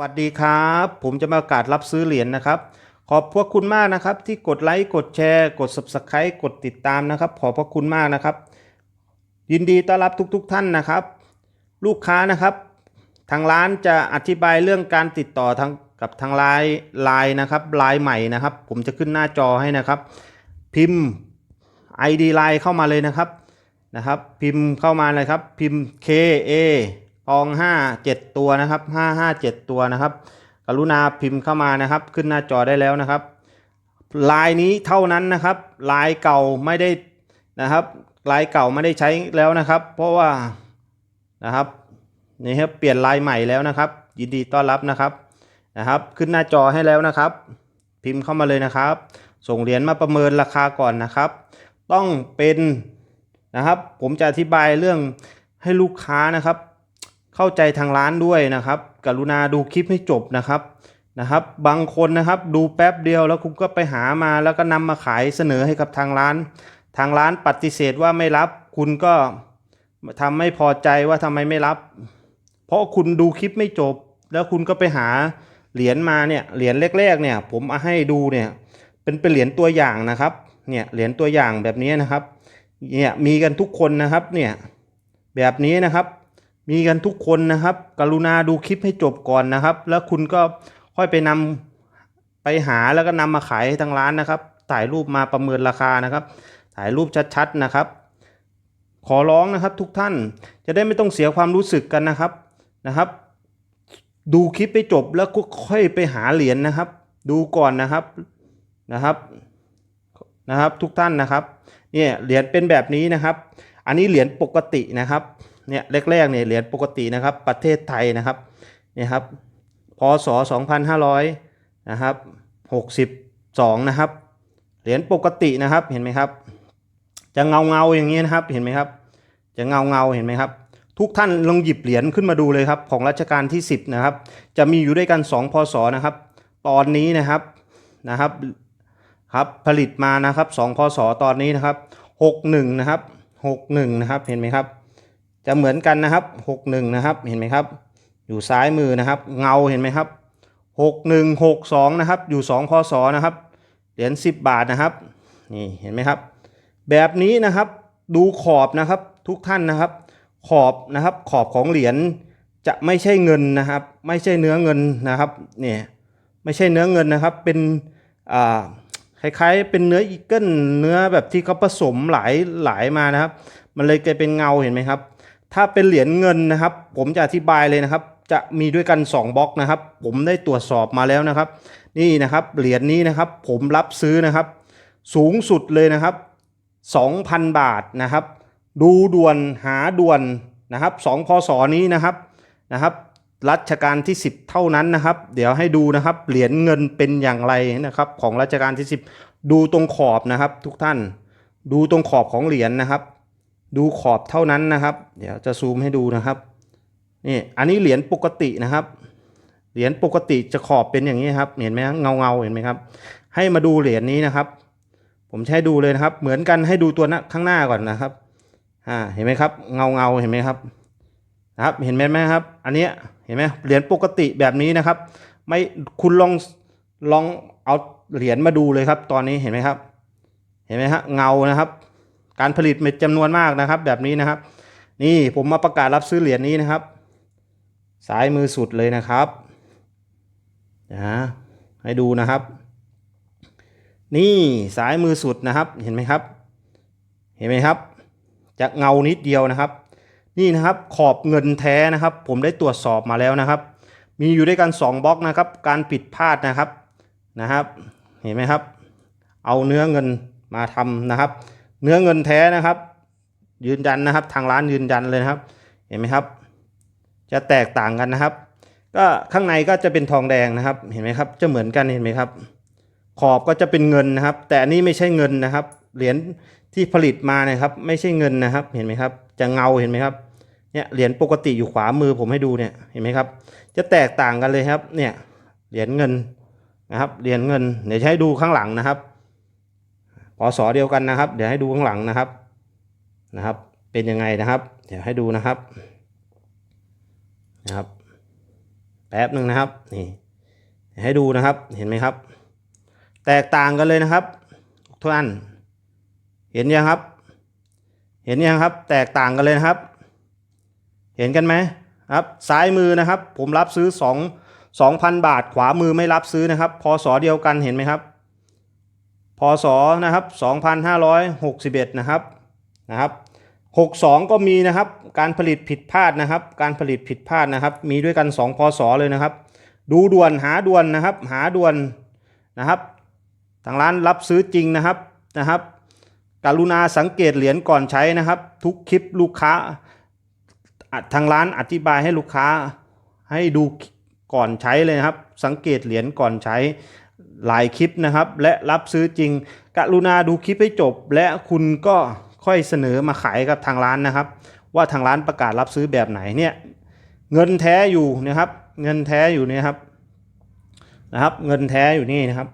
วัสดีครับ ผมจะมากาศรับซื้อเหรียญนะครับ ขอบพระคุณมากนะครับที่กดไลค์กดแชร์กด subscribe กดติดตามนะครับ ขอบพระคุณมากนะครับ ยินดีต้อนรับทุกๆทท่านนะครับ ลูกค้านะครับ ทางร้านจะอธิบายเรื่องการติดต่อทางกับทางไลน์ไลน์นะครับไลน์ใหม่นะครับ ผมจะขึ้นหน้าจอให้นะครับ พิมพ์ ID ไลน์เข้ามาเลยนะครับนะครับ พิมพ์เข้ามาเลยครับ พิมพ์ K A ตองห้าเจ็ดตัวนะครับห้าห้าเจ็ดตัวนะครับ กรุณาพิมพ์เข้ามานะครับ ขึ้นหน้าจอได้แล้วนะครับ ลายนี้เท่านั้นนะครับ ลายเก่าไม่ได้นะครับ ลายเก่าไม่ได้ใช้แล้วนะครับ เพราะว่านะครับนี่ครับเปลี่ยนลายใหม่แล้วนะครับ ยินดีต้อนรับนะครับนะครับ ขึ้นหน้าจอให้แล้วนะครับ พิมพ์เข้ามาเลยนะครับ ส่งเหรียญมาประเมินราคาก่อนนะครับ ต้องเป็นนะครับ ผมจะอธิบายเรื่องให้ลูกค้านะครับ เข้าใจทางร้านด้วยนะครับ กรุณาดูคลิปให้จบนะครับนะครับ บางคนนะครับดูแป๊บเดียวแล้วคุณก็ไปหามาแล้วก็นำมาขายเสนอให้กับทางร้าน ทางร้านปฏิเสธว่าไม่รับ คุณก็ทำไม่พอใจว่าทำไมไม่รับ เพราะคุณดูคลิปไม่จบ แล้วคุณก็ไปหาเหรียญมาเนี่ยเหรียญแรกๆเนี่ยผมเอาให้ดูเนี่ยเป็นเป็นเหรียญตัวอย่างนะครับเนี่ยเหรียญตัวอย่างแบบนี้นะครับเนี่ยมีกันทุกคนนะครับเนี่ยแบบนี้นะครับ มีกันทุกคนนะครับ กรุณาดูคลิปให้จบก่อนนะครับ แล้วคุณก็ค่อยไปนำไปหาแล้วก็นำมาขายให้ทางร้านนะครับ ถ่ายรูปมาประเมินราคานะครับ ถ่ายรูปชัดๆนะครับ ขอร้องนะครับทุกท่านจะได้ไม่ต้องเสียความรู้สึกกันนะครับนะครับ ดูคลิปไปจบแล้วก็ค่อยไปหาเหรียญนะครับ ดูก่อนนะครับนะครับนะครับทุกท่านนะครับเนี่ยเหรียญเป็นแบบนี้นะครับ อันนี้เหรียญปกตินะครับ เนี่ยแรกๆเนี่ยเหรียญปกตินะครับ ประเทศไทยนะครับเนี่ยครับพศ 2500นะครับ62 นะครับ เหรียญปกตินะครับเห็นไหมครับ จะเงาเงาอย่างนี้นะครับเห็นไหมครับ จะเงาเงาเห็นไหมครับ ทุกท่านลองหยิบเหรียญขึ้นมาดูเลยครับ ของรัชกาลที่ 10 นะครับ จะมีอยู่ด้วยกัน 2 พศนะครับ ตอนนี้นะครับนะครับครับผลิตมานะครับ 2 พศตอนนี้นะครับ 61 นะครับ 61 นะครับเห็นไหมครับ จะเหมือนกันนะครับ 61 นะครับ เห็นไหมครับ อยู่ซ้ายมือนะครับ เงาเห็นไหมครับ 6162 นะครับ อยู่ 2 พศนะครับ เหรียญ 10 บาทนะครับ นี่เห็นไหมครับ แบบนี้นะครับ ดูขอบนะครับทุกท่านนะครับ ขอบนะครับ ขอบของเหรียญจะไม่ใช่เงินนะครับ ไม่ใช่เนื้อเงินนะครับ เนี่ย ไม่ใช่เนื้อเงินนะครับ เป็นอ่าคล้ายๆ เป็นเนื้ออีเกิลเนื้อแบบที่เขาผสมหลายหลายมานะครับ มันเลยกลายเป็นเงาเห็นไหมครับ ถ้าเป็นเหรียญเงินนะครับ ผมจะอธิบายเลยนะครับ จะมีด้วยกัน 2บล็อกนะครับ ผมได้ตรวจสอบมาแล้วนะครับ นี่นะครับเหรียญนี้นะครับ ผมรับซื้อนะครับ สูงสุดเลยนะครับ 2,000 บาทนะครับ ดูด่วนหาด่วนนะครับ2พศนี้นะครับนะครับรัชกาลที่ 10 เท่านั้นนะครับ เดี๋ยวให้ดูนะครับเหรียญเงินเป็นอย่างไรนะครับ ของรัชกาลที่ 10 ดูตรงขอบนะครับ ทุกท่านดูตรงขอบของเหรียญนะครับ ดูขอบเท่านั้นนะครับ เดี๋ยวจะซูมให้ดูนะครับนี่อันนี้เหรียญปกตินะครับ เหรียญปกติจะขอบเป็นอย่างนี้ครับ เห็นไหมเงาเงาเห็นไหมครับ ให้มาดูเหรียญนี้นะครับ ผมใช้ดูเลยนะครับ เหมือนกันให้ดูตัวนข้างหน้าก่อนนะครับอ่าเห็นไหมครับ เงาเงาเห็นไหมครับนะครับเห็นไหมครับ อันนี้เห็นไหมเหรียญปกติแบบนี้นะครับ ไม่คุณลองลองเอาเหรียญมาดูเลยครับ ตอนนี้เห็นไหมครับ เห็นไหมฮะเงานะครับ การผลิตเป็นจำนวนมากนะครับ แบบนี้นะครับ นี่ผมมาประกาศรับซื้อเหรียญนี้นะครับซ้ายมือสุดเลยนะครับนะให้ดูนะครับ นี่ซ้ายมือสุดนะครับเห็นไหมครับ เห็นไหมครับจะเงานิดเดียวนะครับ นี่นะครับขอบเงินแท้นะครับ ผมได้ตรวจสอบมาแล้วนะครับ มีอยู่ด้วยกัน 2บล็อกนะครับ การผิดพลาดนะครับนะครับ เห็นไหมครับ เอาเนื้อเงินมาทำนะครับ เนื้อเงินแท้นะครับ ยืนยันนะครับ ทางร้านยืนยันเลยนะครับ เห็นไหมครับ จะแตกต่างกันนะครับ ก็ข้างในก็จะเป็นทองแดงนะครับ เห็นไหมครับ จะเหมือนกันเห็นไหมครับ ขอบก็จะเป็นเงินนะครับ แต่อันนี้ไม่ใช่เงินนะครับ เหรียญที่ผลิตมานะครับ ไม่ใช่เงินนะครับ เห็นไหมครับ จะเงาเห็นไหมครับเนี่ยเหรียญปกติอยู่ขวามือผมให้ดูเนี่ยเห็นไหมครับ จะแตกต่างกันเลยครับ เนี่ยเหรียญเงินนะครับเหรียญเงิน เดี๋ยวให้ดูข้างหลังนะครับ พศเดียวกันนะครับ เดี๋ยวให้ดูข้างหลังนะครับนะครับ เป็นยังไงนะครับ เดี๋ยวให้ดูนะครับนะครับ แป๊บหนึ่งนะครับนี่ให้ดูนะครับเห็นไหมครับ แตกต่างกันเลยนะครับทุกท่านเห็นยังครับ เห็นยังครับ แตกต่างกันเลยนะครับ เห็นกันไหมครับซ้ายมือนะครับ ผมรับซื้อ2 2,000 บาท ขวามือไม่รับซื้อนะครับพศเดียวกันเห็นไหมครับ ศนะครับ2,561นะครับนะครับ62 ก็มีนะครับการผลิตผิดพลาดนะครับ การผลิตผิดพลาดนะครับ มีด้วยกัน 2 พศเลยนะครับ ดูด่วนหาด่วนนะครับ หาด่วนนะครับ ทางร้านรับซื้อจริงนะครับนะครับ กรุณาสังเกตเหรียญก่อนใช้นะครับ ทุกคลิปลูกค้าทางร้านอธิบายให้ลูกค้าให้ดูก่อนใช้เลยนะครับ สังเกตเหรียญก่อนใช้ หลายคลิปนะครับ และรับซื้อจริง กรุณาดูคลิปให้จบ และคุณก็ค่อยเสนอมาขายกับทางร้านนะครับ ว่าทางร้านประกาศรับซื้อแบบไหนเนี่ยเงินแท้อยู่นะครับ เงินแท้อยู่เนี่ยครับนะครับ เงินแท้อยู่นี่นะครับ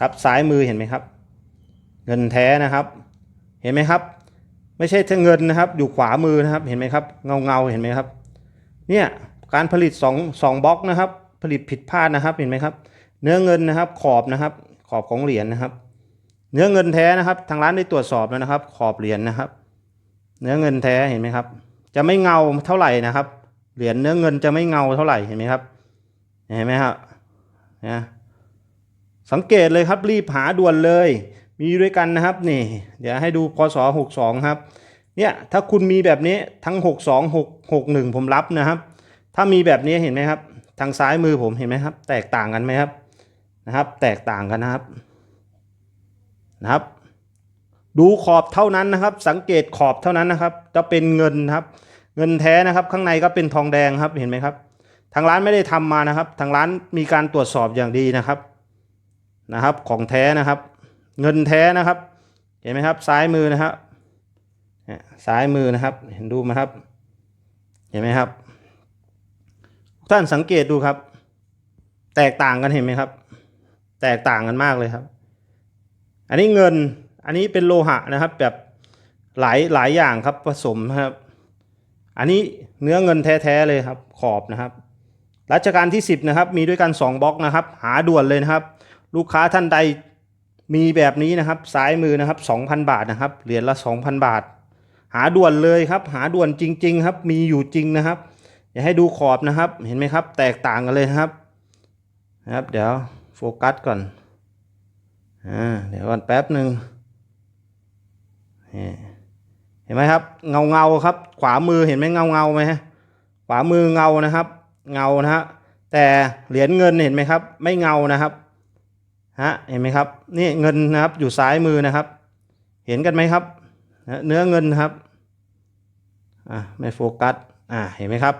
ครับซ้ายมือเห็นไหมครับ เงินแท้นะครับ เห็นไหมครับ ไม่ใช่เงินนะครับ อยู่ขวามือนะครับ เห็นไหมครับ เงาเงาเห็นไหมครับ เนี่ยการผลิต2 2บล็อกนะครับ ผลิตผิดพลาดนะครับเห็นไหมครับ เนื้อเงินนะครับขอบนะครับ ขอบของเหรียญนะครับ เนื้อเงินแท้นะครับ ทางร้านได้ตรวจสอบแล้วนะครับ ขอบเหรียญนะครับ เนื้อเงินแท้เห็นไหมครับ จะไม่เงาเท่าไหร่นะครับ เหรียญเนื้อเงินจะไม่เงาเท่าไหร่เห็นไหมครับ เห็นไหมครับนะสังเกตเลยครับรีบหาด่วนเลย มีด้วยกันนะครับนี่ เดี๋ยวให้ดูพศ62ครับเนี่ยถ้าคุณมีแบบนี้ทั้ง 62 6 61 ผมรับนะครับ ถ้ามีแบบนี้เห็นไหมครับ ทางซ้ายมือผมเห็นไหมครับ แตกต่างกันไหมครับ นะครับ แตกต่างกันนะครับนะครับ ดูขอบเท่านั้นนะครับ สังเกตขอบเท่านั้นนะครับ จะเป็นเงินครับ เงินแท้นะครับ ข้างในก็เป็นทองแดงครับเห็นไหมครับ ทางร้านไม่ได้ทำมานะครับ ทางร้านมีการตรวจสอบอย่างดีนะครับนะครับ ของแท้นะครับ เงินแท้นะครับ เห็นไหมครับ ซ้ายมือนะครับซ้ายมือนะครับ เห็นดูไหมครับ เห็นไหมครับ ท่านสังเกตดูครับ แตกต่างกันเห็นไหมครับ แตกต่างกันมากเลยครับ อันนี้เงินอันนี้เป็นโลหะนะครับแบบหลายหลายอย่างครับผสมครับ อันนี้เนื้อเงินแท้ๆเลยครับขอบนะครับรัชกาลที่ 10นะครับมีด้วยกัน 2บล็อกนะครับหาด่วนเลยนะครับ ลูกค้าท่านใดมีแบบนี้นะครับซ้ายมือนะครับ 2,000 บาทนะครับเหรียญละ 2,000 บาท หาด่วนเลยครับ หาด่วนจริง ๆ ครับ มีอยู่จริงนะครับ อย่าให้ดูขอบนะครับ เห็นไหมครับ แตกต่างกันเลยครับนะครับ เดี๋ยว โฟกัสก่อนอ่าเดี๋ยวก่อนแป๊บหนึ่งเห็นไหมครับ เงาเงาครับ ขวามือเห็นไหมเงาเงาไหมขวามือเงานะครับ เงานะฮะแต่เหรียญเงินเห็นไหมครับ ไม่เงานะครับฮะเห็นไหมครับนี่เงินนะครับอยู่ซ้ายมือนะครับ เห็นกันไหมครับ เนื้อเงินนะครับอะไม่โฟกัสอ่าเห็นไหมครับ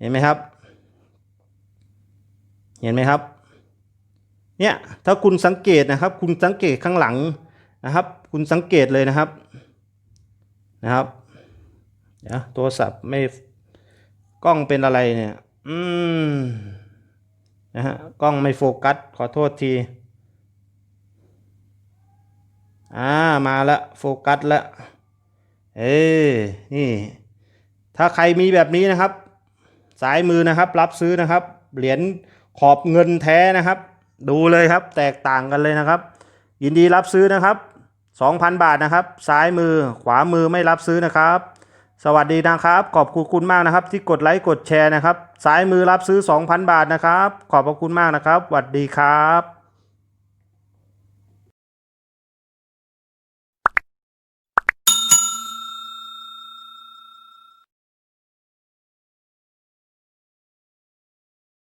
เห็นไหมครับ เห็นไหมครับ เนี่ยถ้าคุณสังเกตนะครับ คุณสังเกตข้างหลังนะครับ คุณสังเกตเลยนะครับนะครับเดี๋ยวโทรศัพท์ไม่กล้องเป็นอะไรเนี่ยอืมนะฮะกล้องไม่โฟกัสขอโทษทีอ่ามาล้วโฟกัสล้วเอ้นี่ถ้าใครมีแบบนี้นะครับ สายมือนะครับ รับซื้อนะครับ เหรียญขอบเงินแท้นะครับ ดูเลยครับ แตกต่างกันเลยนะครับ ยินดีรับซื้อนะครับ 2,000 บาทนะครับ ซ้ายมือขวามือไม่รับซื้อนะครับ สวัสดีนะครับ ขอบคุณคุณมากนะครับ ที่กดไลค์กดแชร์นะครับ ซ้ายมือรับซื้อ 2,000 บาทนะครับ ขอบพระคุณมากนะครับสวัสดีครับ